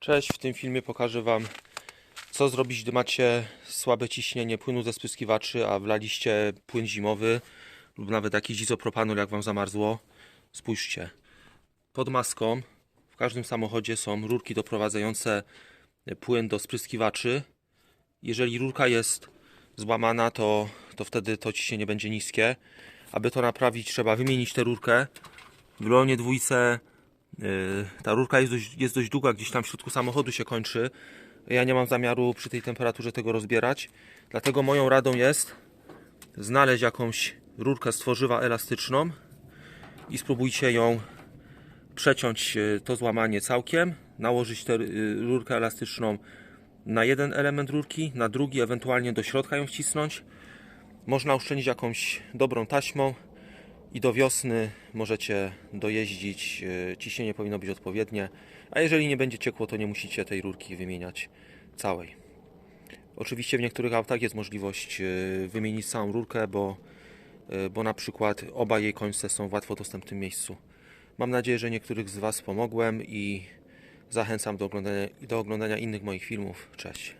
Cześć, w tym filmie pokażę Wam co zrobić, gdy macie słabe ciśnienie płynu ze spryskiwaczy, a wlaliście płyn zimowy lub nawet jakiś izopropanol jak Wam zamarzło. Spójrzcie, pod maską w każdym samochodzie są rurki doprowadzające płyn do spryskiwaczy. Jeżeli rurka jest złamana, to, to wtedy to ciśnienie będzie niskie. Aby to naprawić, trzeba wymienić tę rurkę. W Leonie dwójce ta rurka jest dość, jest dość długa, gdzieś tam w środku samochodu się kończy. Ja nie mam zamiaru przy tej temperaturze tego rozbierać. Dlatego moją radą jest znaleźć jakąś rurkę z tworzywa elastyczną i spróbujcie ją przeciąć yy, to złamanie całkiem, nałożyć tę yy, rurkę elastyczną na jeden element rurki, na drugi, ewentualnie do środka ją wcisnąć. Można uszczelnić jakąś dobrą taśmą i do wiosny możecie dojeździć. e, Ciśnienie powinno być odpowiednie, a jeżeli nie będzie ciekło, to nie musicie tej rurki wymieniać całej. Oczywiście w niektórych autach jest możliwość e, wymienić całą rurkę, bo, e, bo na przykład oba jej końce są w łatwo dostępnym miejscu. Mam nadzieję, że niektórych z Was pomogłem i zachęcam do oglądania, do oglądania innych moich filmów. Cześć.